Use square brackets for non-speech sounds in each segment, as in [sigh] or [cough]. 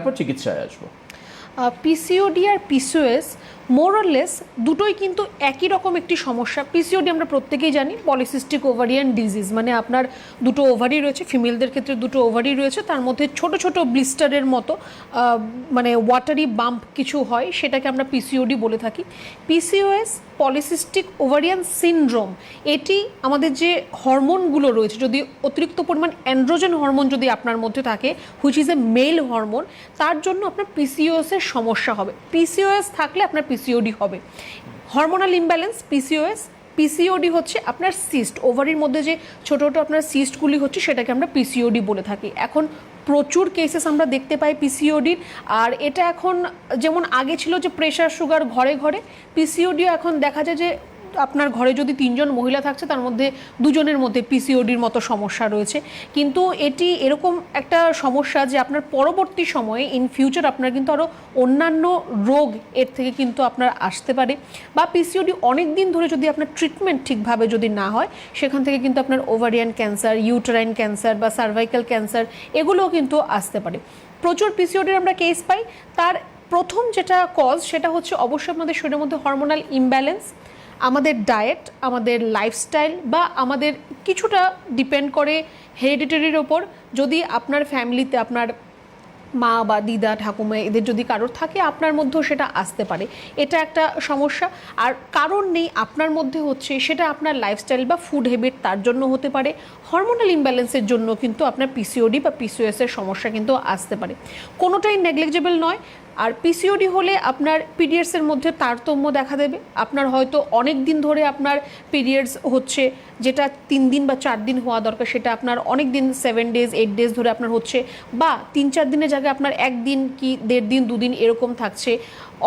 তারপর চিকিৎসায় আসব। পিসিওডি আর পিসিওএস মোরলেস দুটোই কিন্তু একই রকম একটি সমস্যা। পিসিওডি আমরা প্রত্যেকেই জানি পলিসিস্টিক ওভারিয়ান ডিজিজ মানে আপনার দুটো ওভারি রয়েছে ফিমেলদের ক্ষেত্রে দুটো ওভারি রয়েছে, তার মধ্যে ছোট ছোট ব্লিস্টারের মতো মানে ওয়াটারি বাম্প কিছু হয়, সেটাকে আমরা পিসিওডি বলে থাকি। পিসিওএস পলিসিস্টিক ওভারিয়ান সিনড্রোম এটি আমাদের যে হরমোনগুলো রয়েছে, যদি অতিরিক্ত পরিমাণ অ্যান্ড্রোজেন হরমোন যদি আপনার মধ্যে থাকে which is a male hormone তার জন্য আপনার পিসিওএস এর সমস্যা হবে। পিসিওএস থাকলে আপনার পিসিওডি হবে। হরমোনাল ইমব্যালেন্স পিসিওএস পিসিওডি হচ্ছে আপনার সিস্ট ওভারির মধ্যে যে ছোটো ছোটো আপনার সিস্টগুলি হচ্ছে, সেটাকে আমরা পিসিওডি বলে থাকি। এখন প্রচুর কেসেস আমরা দেখতে পাই পিসিওডির আর এটা এখন যেমন আগে ছিল যে প্রেশার সুগার ঘরে ঘরে পিসিওডিও এখন দেখা যায় যে আপনার ঘরে যদি তিনজন মহিলা থাকছে, তার মধ্যে দুজনের মধ্যে পিসিওডির মতো সমস্যা রয়েছে। কিন্তু এটি এরকম একটা সমস্যা যে আপনার পরবর্তী সময়ে ইন ফিউচার আপনার কিন্তু আরও অন্যান্য রোগ এর থেকে কিন্তু আপনার আসতে পারে বা পিসিওডি অনেক দিন ধরে যদি আপনার ট্রিটমেন্ট ঠিকভাবে যদি না হয়, সেখান থেকে কিন্তু আপনার ওভারিয়ান ক্যান্সার ইউটেরাইন ক্যান্সার বা সার্ভাইকাল ক্যান্সার এগুলোও কিন্তু আসতে পারে। প্রচুর পিসিওডির আমরা কেস পাই। তার প্রথম যেটা কজ সেটা হচ্ছে অবশ্যই আমাদের শরীরের মধ্যে হরমোনাল ইমব্যালেন্স আমাদের ডায়েট আমাদের লাইফস্টাইল বা আমাদের কিছুটা ডিপেন্ড করে হেরিডিটারির ওপর। যদি আপনার ফ্যামিলিতে আপনার মা বা দিদা, ঠাকুমা এদের যদি কারোর থাকে, আপনার মধ্যেও সেটা আসতে পারে। এটা একটা সমস্যা। আর কারণ নেই আপনার মধ্যে হচ্ছে, সেটা আপনার লাইফস্টাইল বা ফুড হ্যাবিট তার জন্য হতে পারে। হরমোনাল ইমব্যালেন্সের জন্য কিন্তু আপনার পিসিওডি বা পিসিওএসের সমস্যা কিন্তু আসতে পারে। কোনোটাই নেগলেজেবল নয়। আর পিসিওডি হলে আপনার পিরিয়ডসের মধ্যে তারতম্য দেখা দেবে। আপনার হয়তো অনেক দিন ধরে আপনার পিরিয়ডস হচ্ছে, যেটা তিন দিন বা চার দিন হওয়া দরকার, সেটা আপনার অনেক দিন সেভেন ডেজ এইট ডেজ ধরে আপনার হচ্ছে, বা তিন চার দিনের জায়গায় আপনার একদিন কি দেড় দিন, দুদিন এরকম থাকছে।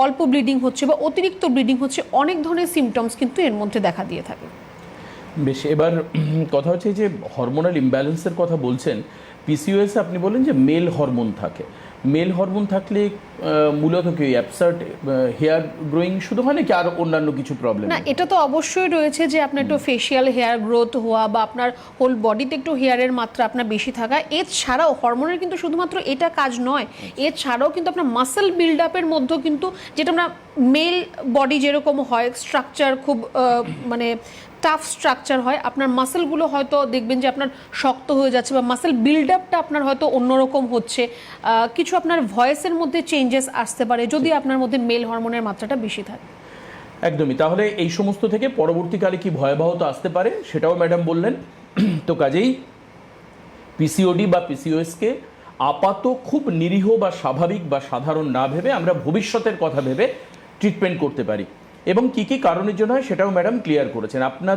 অল্প ব্লিডিং হচ্ছে বা অতিরিক্ত ব্লিডিং হচ্ছে, অনেক ধরনের সিমটমস কিন্তু এর মধ্যে দেখা দিয়ে থাকে। বেশ, এবার কথা হচ্ছে যে হরমোনাল ইমব্যালেন্সের কথা বলছেন পিসিওএস আপনি বলেন যে মেল হরমোন থাকে। মেল হরমোন থাকলে মূলত কি অ্যাপসার্ট হেয়ার গ্রোয়িং শুধু হয় নাকি আর অন্যান্য কিছু প্রবলেম না এটা তো অবশ্যই রয়েছে যে আপনার একটু ফেশিয়াল হেয়ার গ্রোথ হওয়া বা আপনার হোল বডিতে একটু হেয়ারের মাত্রা আপনার বেশি থাকা এছাড়াও হরমোনের কিন্তু শুধুমাত্র এটা কাজ নয় এছাড়াও কিন্তু আপনার মাসেল বিল্ড আপের মধ্যেও কিন্তু যেটা আমরা মেল বডি যেরকম হয় স্ট্রাকচার খুব মানে টাফ স্ট্রাকচার হয়, আপনার মাসেলগুলো হয়তো দেখবেন যে আপনার শক্ত হয়ে যাচ্ছে বা মাসেল বিল্ড আপটা আপনার হয়তো অন্যরকম হচ্ছে। কিছু আপনার ভয়েসের মধ্যে চেঞ্জেস আসতে পারে যদি আপনার মধ্যে মেল হরমোনের মাত্রাটা বেশি থাকে। একদমই। তাহলে এই সমস্ত থেকে পরবর্তীকালে কি ভয়াবহতা আসতে পারে সেটাও ম্যাডাম বললেন। [clears throat] তো কাজেই পিসিওডি বা পিসিওএসকে আপাত খুব নিরীহ বা স্বাভাবিক বা সাধারণ না ভেবে আমরা ভবিষ্যতের কথা ভেবে ট্রিটমেন্ট করতে পারি। এবং কি কি কারণের জন্য হয় সেটাও ম্যাডাম ক্লিয়ার করেছেন। আপনার